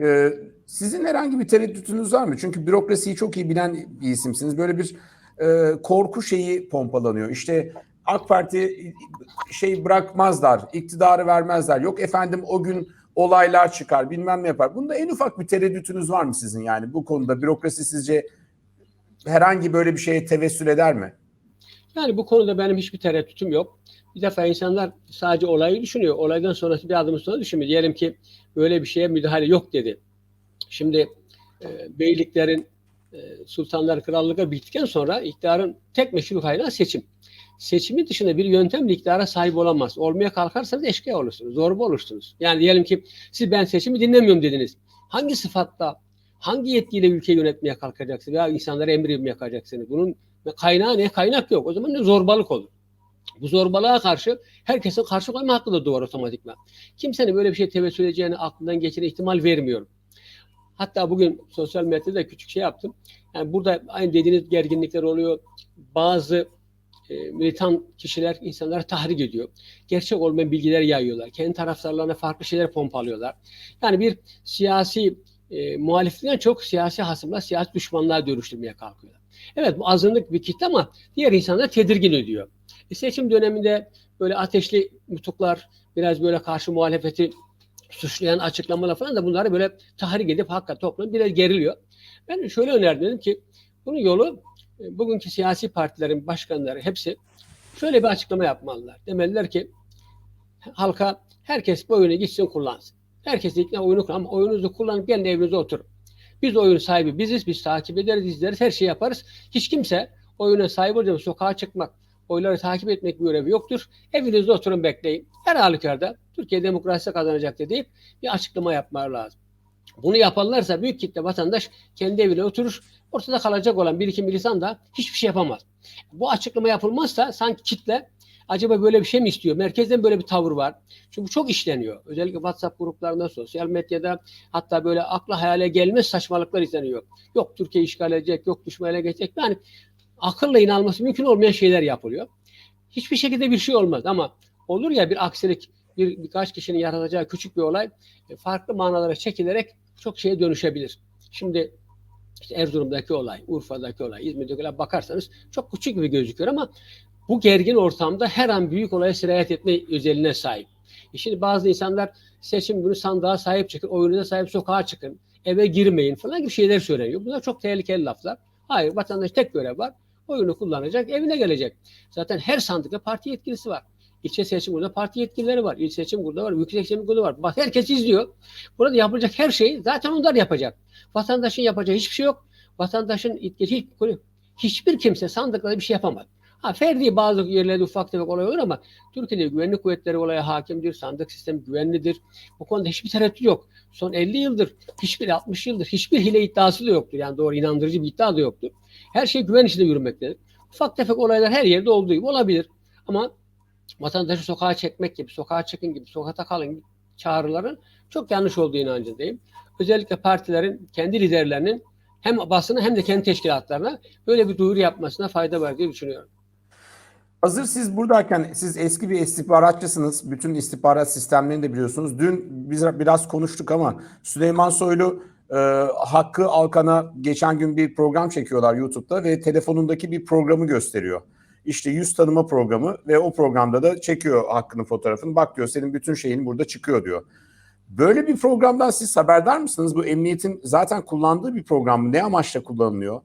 e, sizin herhangi bir tereddütünüz var mı? Çünkü bürokrasiyi çok iyi bilen bir isimsiniz. Böyle bir e, korku şeyi pompalanıyor. İşte AK Parti şey bırakmazlar, iktidarı vermezler. Yok efendim o gün olaylar çıkar, bilmem ne yapar. Bunda en ufak bir tereddütünüz var mı sizin yani bu konuda? Bürokrasi sizce herhangi böyle bir şeye tevessül eder mi? Yani bu konuda benim hiçbir tereddütüm yok. Bir defa insanlar sadece olayı düşünüyor. Olaydan sonrası bir adım sonra düşünmüyor. Diyelim ki böyle bir şeye müdahale yok dedi. Şimdi e, beyliklerin, e, sultanlar, krallıklar bittikten sonra iktidarın tek meşru kaynağı seçim. Seçimin dışında bir yöntemle iktidara sahip olamaz. Olmaya kalkarsanız eşkıya olursunuz, zorba olursunuz. Yani diyelim ki siz ben seçimi dinlemiyorum dediniz. Hangi sıfatla, hangi yetkiyle ülkeyi yönetmeye kalkacaksınız veya insanlara emir yapacaksınız? Bunun kaynağı ne? Kaynak yok. O zaman ne zorbalık olur. Bu zorbalığa karşı herkesin karşı koyma hakkı da doğar otomatikman. Kimsenin böyle bir şey tevessül edeceğini aklından geçiren ihtimal vermiyorum. Hatta bugün sosyal medyada küçük şey yaptım. Yani burada aynı dediğiniz gerginlikler oluyor. Bazı e, militan kişiler insanları tahrik ediyor. Gerçek olmayan bilgiler yayıyorlar. Kendi taraftarlarına farklı şeyler pompalıyorlar. Yani bir siyasi e, muhalifliğinden çok siyasi hasımla siyasi düşmanlığa dönüştürmeye kalkıyorlar. Evet bu azınlık bir kitle ama diğer insanlar tedirgin ediyor. E, seçim döneminde böyle ateşli nutuklar, biraz böyle karşı muhalefeti suçlayan açıklamalar falan da bunları böyle tahrik edip hakikaten toplum biraz geriliyor. Ben şöyle önerdim ki bunun yolu e, bugünkü siyasi partilerin başkanları hepsi şöyle bir açıklama yapmalılar. Demeliler ki halka herkes bu oyunu gitsin kullansın. Herkes ikna oyunu kullan ama oyununuzu kullanıp gelin evinize oturun. Biz oyun sahibi biziz, biz takip ederiz, izleriz, her şeyi yaparız. Hiç kimse oyuna sahip olacak sokağa çıkmak, oyları takip etmek bir görevi yoktur. Evinizde oturun bekleyin. Her halükarda Türkiye demokrasi kazanacaktır deyip bir açıklama yapmaları lazım. Bunu yaparlarsa büyük kitle vatandaş kendi evine oturur. Ortada kalacak olan bir iki insan da hiçbir şey yapamaz. Bu açıklama yapılmazsa sanki kitle acaba böyle bir şey mi istiyor? Merkezden böyle bir tavır var. Çünkü çok işleniyor. Özellikle WhatsApp gruplarında, sosyal medyada hatta böyle akla hayale gelmez saçmalıklar izleniyor. Yok Türkiye işgal edecek, yok düşman geçecek. Yani akılla inanılması mümkün olmayan şeyler yapılıyor. Hiçbir şekilde bir şey olmaz ama olur ya bir aksilik, bir birkaç kişinin yaratacağı küçük bir olay e, farklı manalara çekilerek çok şeye dönüşebilir. Şimdi işte Erzurum'daki olay, Urfa'daki olay, İzmir'deki olay bakarsanız çok küçük gibi gözüküyor ama bu gergin ortamda her an büyük olaya sirayet etme özelliğine sahip. E şimdi bazı insanlar seçim günü sandığa sahip çıkın, oyunuza sahip sokağa çıkın, eve girmeyin falan gibi şeyler söyleniyor. Bunlar çok tehlikeli laflar. Hayır, vatandaş tek görev var. Oyunu kullanacak, evine gelecek. Zaten her sandıkta parti yetkilisi var. İlçe seçim kurulunda parti yetkilileri var. İl seçim kurulu var. Yüksek seçim kurulu var. Bak herkes izliyor. Burada yapılacak her şeyi zaten onlar yapacak. Vatandaşın yapacağı hiçbir şey yok. Vatandaşın hiç, hiçbir kimse sandıklarda bir şey yapamaz. Ha, ferdi bazı yerlerde ufak tefek olay olur ama Türkiye'de güvenlik kuvvetleri olaya hakimdir. Sandık sistemi güvenlidir. Bu konuda hiçbir tereddüt yok. Son 50 yıldır, hiçbir 60 yıldır hiçbir hile iddiası da yoktur. Yani doğru inandırıcı bir iddia da yoktur. Her şey güven içinde yürümektedir. Ufak tefek olaylar her yerde olduğu gibi olabilir. Ama vatandaşı sokağa çekmek gibi, sokağa çıkın gibi, sokakta kalın gibi çağrıların çok yanlış olduğu inancındayım. Özellikle partilerin kendi liderlerinin hem basına hem de kendi teşkilatlarına böyle bir duyuru yapmasına fayda var diye düşünüyorum. Hazır siz buradayken siz eski bir istihbaratçısınız. Bütün istihbarat sistemlerini de biliyorsunuz. Dün biz biraz konuştuk ama Süleyman Soylu e, Hakkı Alkan'a geçen gün bir program çekiyorlar YouTube'da ve telefonundaki bir programı gösteriyor. İşte yüz tanıma programı ve o programda da çekiyor Hakkı'nın fotoğrafını. Bak diyor senin bütün şeyin burada çıkıyor diyor. Böyle bir programdan siz haberdar mısınız? Bu emniyetin zaten kullandığı bir program mı? Ne amaçla kullanılıyor?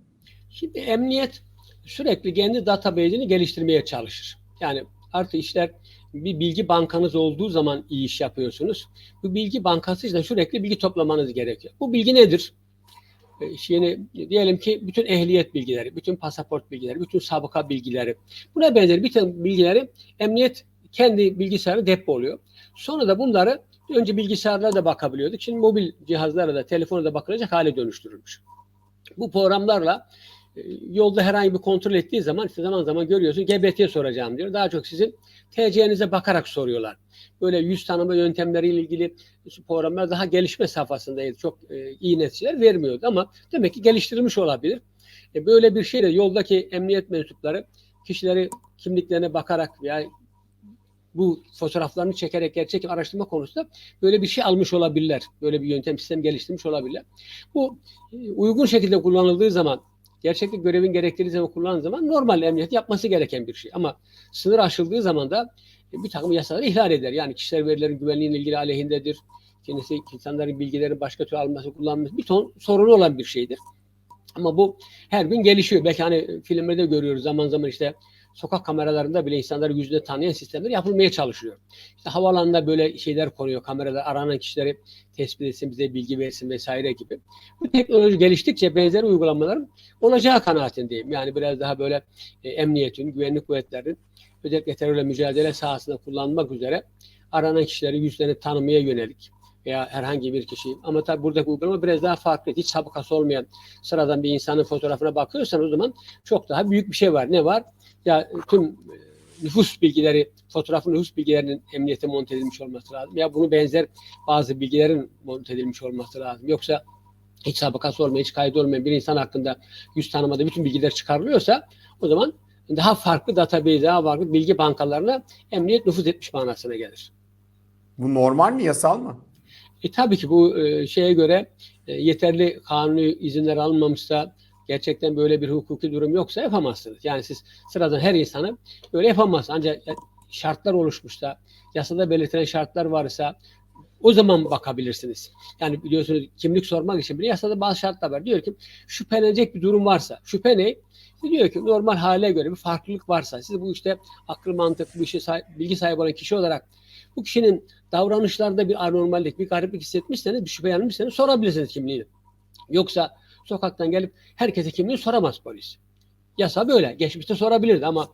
Şimdi emniyet sürekli kendi database'ini geliştirmeye çalışır. Yani artık işler bir bilgi bankanız olduğu zaman iyi iş yapıyorsunuz. Bu bilgi bankası için sürekli bilgi toplamanız gerekiyor. Bu bilgi nedir? Yani diyelim ki bütün ehliyet bilgileri, bütün pasaport bilgileri, bütün sabıka bilgileri, buna benzer bütün bilgileri emniyet kendi bilgisayarı depoluyor. Sonra da bunları önce bilgisayarlara da bakabiliyorduk. Şimdi mobil cihazlara da, telefona da bakılacak hale dönüştürülmüş. Bu programlarla yolda herhangi bir kontrol ettiği zaman işte zaman zaman görüyorsun GBT soracağım diyor. Daha çok sizin TC'nize bakarak soruyorlar. Böyle yüz tanıma yöntemleriyle ilgili programlar daha gelişme safhasındaydı. Çok e, iyi neticeler vermiyordu ama demek ki geliştirilmiş olabilir. E, böyle bir şeyle yoldaki emniyet mensupları kişileri kimliklerine bakarak veya bu fotoğraflarını çekerek gerçek araştırma konusunda böyle bir şey almış olabilirler. Böyle bir yöntem sistem geliştirmiş olabilirler. Bu e, uygun şekilde kullanıldığı zaman gerçeklik görevin gerektirdiği zaman kullanıldığı zaman normal emniyet yapması gereken bir şey. Ama sınır aşıldığı zaman da e, bir takım yasaları ihlal eder. Yani kişisel verilerin güvenliğiyle ilgili aleyhindedir. Kendisi insanların bilgileri başka türlü alması, kullanması bir ton sorunu olan bir şeydir. Ama bu her gün gelişiyor. Belki hani filmlerde görüyoruz zaman zaman işte sokak kameralarında bile insanları yüzde tanıyan sistemler yapılmaya çalışıyor. İşte havalanında böyle şeyler konuyor. Kameralar aranan kişileri tespit etsin, bize bilgi versin vesaire gibi. Bu teknoloji geliştikçe benzer uygulamaların olacağı kanaatindeyim. Yani biraz daha böyle e, emniyetin, güvenlik kuvvetlerinin özellikle terörle mücadele sahasında kullanmak üzere aranan kişileri yüzlerini tanımaya yönelik veya herhangi bir kişi. Ama tabii buradaki uygulama biraz daha farklı. Hiç sabıkası olmayan sıradan bir insanın fotoğrafına bakıyorsan o zaman çok daha büyük bir şey var. Ne var? Ya tüm e, nüfus bilgileri, fotoğrafın nüfus bilgilerinin emniyete monte edilmiş olması lazım. Ya bunu benzer bazı bilgilerin monte edilmiş olması lazım. Yoksa hiç sabıkası olmayan, hiç kaydı olmayan bir insan hakkında yüz tanımada bütün bilgiler çıkarılıyorsa o zaman daha farklı database, daha farklı bilgi bankalarına emniyet nüfuz etmiş manasına gelir. Bu normal mi, yasal mı? E, tabii ki bu e, şeye göre e, yeterli kanuni izinler alınmamışsa gerçekten böyle bir hukuki durum yoksa yapamazsınız. Yani siz sıradan her insanı böyle yapamazsınız. Ancak şartlar oluşmuşsa, yasada belirtilen şartlar varsa o zaman bakabilirsiniz. Yani biliyorsunuz kimlik sormak için bile yasada bazı şartlar var. Diyor ki şüphelenecek bir durum varsa, şüphe ne? Diyor ki normal hale göre bir farklılık varsa, siz bu işte akıl mantık, bu işe bilgi sahibi olan kişi olarak bu kişinin davranışlarda bir anormallik, bir gariplik hissetmişseniz, bir şüphelenmişseniz sorabilirsiniz kimliğini. Yoksa sokaktan gelip herkese kimliğini soramaz polis. Yasa böyle. Geçmişte sorabilirdi ama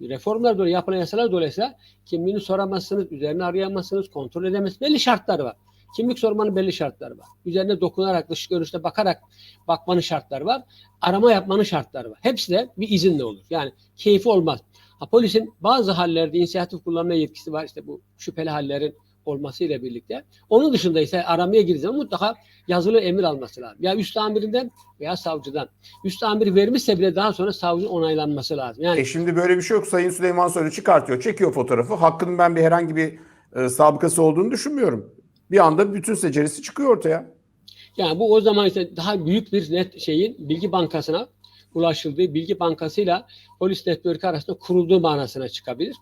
reformlar dolayı yapılan yasalar dolayısıyla kimliğini soramazsınız, üzerine arayamazsınız, kontrol edemezsiniz. Belli şartlar var. Kimlik sormanın belli şartları var. Üzerine dokunarak, dış görünüşte bakarak bakmanın şartları var. Arama yapmanın şartları var. Hepsi de bir izinle olur. Yani keyfi olmaz. Ha, polisin bazı hallerde inisiyatif kullanma yetkisi var. İşte bu şüpheli hallerin olmasıyla birlikte. Onun dışında ise aramaya girdiği zaman mutlaka yazılı emir alması lazım. Ya üst amirinden veya savcıdan. Üst amiri vermişse bile daha sonra savcı onaylanması lazım. Yani E şimdi böyle bir şey yok. Sayın Süleyman Soylu çıkartıyor, çekiyor fotoğrafı. Hakkının ben bir herhangi bir e, sabıkası olduğunu düşünmüyorum. Bir anda bütün seceresi çıkıyor ortaya. Yani bu o zaman ise daha büyük bir net şeyin bilgi bankasına ulaşıldığı, bilgi bankasıyla polis network arasında kurulduğu manasına çıkabilir.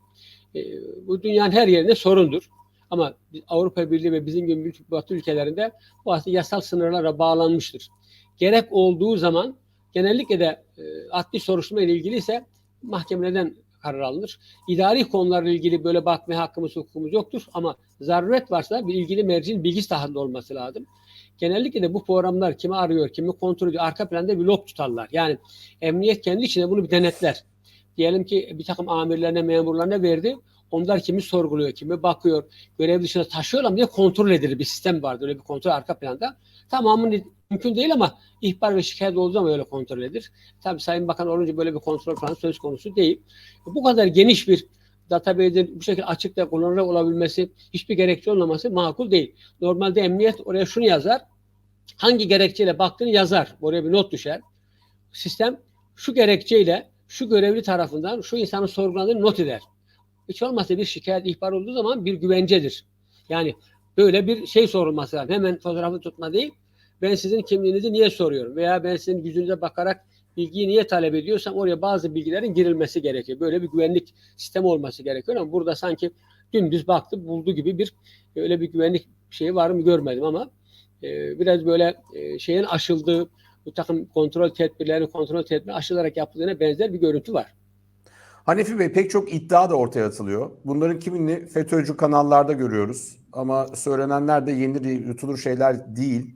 E, bu dünyanın her yerinde sorundur. Ama Avrupa Birliği ve bizim gibi büyük batı ülkelerinde bu aslında yasal sınırlara bağlanmıştır. Gerek olduğu zaman genellikle de e, adli soruşturma ile ilgili ise mahkemelerden karar alınır. İdari konularla ilgili böyle bakmaya hakkımız hukukumuz yoktur ama zaruret varsa bir ilgili mercinin bilgi sahasında olması lazım. Genellikle de bu programlar kimi arıyor, kimi kontrol ediyor, arka planda bir log tutarlar. Yani emniyet kendi içinde bunu bir denetler. Diyelim ki bir takım amirlerine, memurlarına verdi. Onlar kimi sorguluyor, kimi bakıyor, görev dışına taşıyorlar diye kontrol edilir. Bir sistem vardır, öyle bir kontrol arka planda. Tamamını mümkün değil ama ihbar ve şikayet olduğu zaman öyle kontrol edilir. Tabii Sayın Bakan olunca böyle bir kontrol falan söz konusu değil. Bu kadar geniş bir database'in bu şekilde açıkta kullanılır olabilmesi, hiçbir gerekçe olmaması makul değil. Normalde emniyet oraya şunu yazar, hangi gerekçeyle baktığını yazar. Oraya bir not düşer. Sistem şu gerekçeyle şu görevli tarafından şu insanın sorgulandığını not eder. Hiç olmazsa bir şikayet ihbar olduğu zaman bir güvencedir. Yani böyle bir şey sorulması lazım. Hemen fotoğrafı tutma değil. Ben sizin kimliğinizi niye soruyorum? Veya ben sizin yüzünüze bakarak bilgiyi niye talep ediyorsam oraya bazı bilgilerin girilmesi gerekiyor. Böyle bir güvenlik sistemi olması gerekiyor ama burada sanki dümdüz baktı buldu gibi bir öyle bir güvenlik şeyi var mı görmedim ama e, biraz böyle e, şeyin aşıldığı bu takım kontrol tedbirlerini kontrol tedbiri aşılarak yapıldığına benzer bir görüntü var. Hanefi Bey pek çok iddia da ortaya atılıyor. Bunların kimini FETÖ'cü kanallarda görüyoruz. Ama söylenenler de yenir yutulur şeyler değil.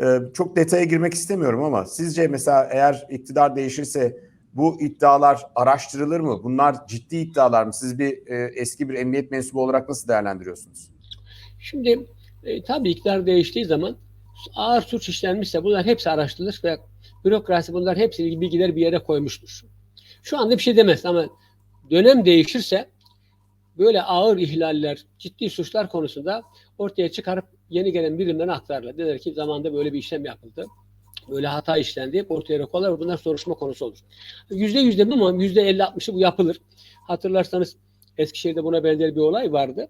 Ee, çok detaya girmek istemiyorum ama sizce mesela eğer iktidar değişirse bu iddialar araştırılır mı? Bunlar ciddi iddialar mı? Siz bir e, eski bir emniyet mensubu olarak nasıl değerlendiriyorsunuz? Şimdi e, tabii iktidar değiştiği zaman ağır suç işlenmişse bunlar hepsi araştırılır ve bürokrasi bunlar hepsi bilgileri bir yere koymuştur. Şu anda bir şey demez ama dönem değişirse böyle ağır ihlaller, ciddi suçlar konusunda ortaya çıkarıp yeni gelen birimlerine aktarırlar. Derler ki zamanda böyle bir işlem yapıldı. Böyle hata işlendi. Ortaya koyarlar ve bunlar soruşturma konusu olur. Yüzde yüzde ama yüzde elli altmışı bu yapılır. Hatırlarsanız Eskişehir'de buna benzer bir olay vardı.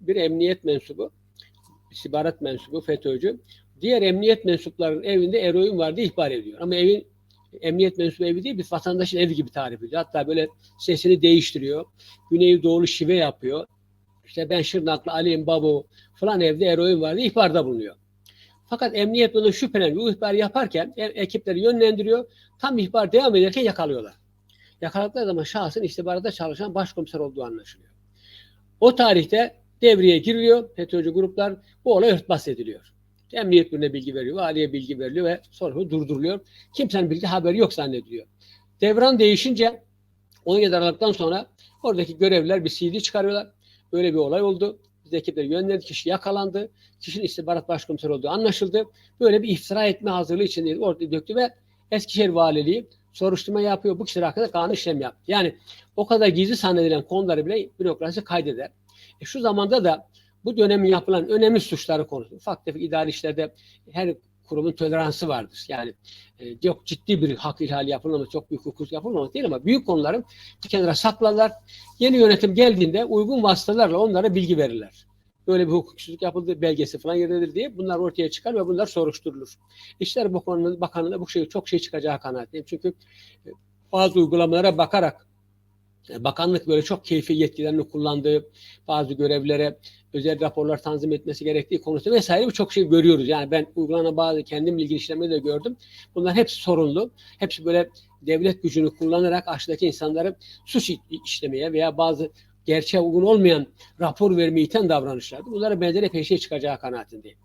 Bir emniyet mensubu, istihbarat mensubu, FETÖ'cü diğer emniyet mensuplarının evinde eroin var diye ihbar ediyor. Ama evin emniyet mensubu evi değil bir vatandaşın evi gibi tarif ediyor. Hatta böyle sesini değiştiriyor. Güney doğulu şive yapıyor. İşte ben Şırnaklı Ali'yim babu falan evde eroin var diye ihbarda bulunuyor. Fakat emniyet bunu şüpheleniyor. Bu ihbarı yaparken e- ekipleri yönlendiriyor. Tam ihbar devam ederken yakalıyorlar. Yakaladıkları zaman şahsın istihbaratta çalışan başkomiser olduğu anlaşılıyor. O tarihte devreye giriliyor. FETÖ'cü gruplar bu olay örtbas ediliyor. Emniyet müdürüne bilgi veriyor, valiye bilgi veriliyor ve sonra durduruluyor. Kimsenin bilgi haberi yok zannediliyor. Devran değişince 17 Aralık'tan sonra oradaki görevliler bir CD çıkarıyorlar. Böyle bir olay oldu. Biz ekipleri yönlendirdik. Kişi yakalandı. Kişinin istihbarat başkomiseri olduğu anlaşıldı. Böyle bir iftira etme hazırlığı içinde ortaya döktü ve Eskişehir Valiliği soruşturma yapıyor. Bu kişiler hakkında kanun işlem yaptı. Yani o kadar gizli zannedilen konuları bile bürokrasi kaydeder. E şu zamanda da bu dönemin yapılan önemli suçları konusu. Ufak tefek idari işlerde her kurumun toleransı vardır. Yani e, yok ciddi bir hak ihlali yapılmaması, çok büyük hukuk yapılmaması değil ama büyük konuları bir kenara saklarlar. Yeni yönetim geldiğinde uygun vasıtalarla onlara bilgi verirler. Böyle bir hukuksuzluk yapıldı, belgesi falan yerdedir diye bunlar ortaya çıkar ve bunlar soruşturulur. İşler bakanlığında bu şey çok şey çıkacağı kanaatindeyim. Çünkü e, bazı uygulamalara bakarak bakanlık böyle çok keyfi yetkilerini kullandığı bazı görevlere özel raporlar tanzim etmesi gerektiği konusunda vesaire birçok şey görüyoruz. Yani ben uygulanan bazı kendim ilgili işlemleri de gördüm. Bunlar hepsi sorunlu. Hepsi böyle devlet gücünü kullanarak aşağıdaki insanları suç işlemeye veya bazı gerçeğe uygun olmayan rapor vermeye iten davranışlardı. Bunlara benzer epey şey çıkacağı kanaatindeyim.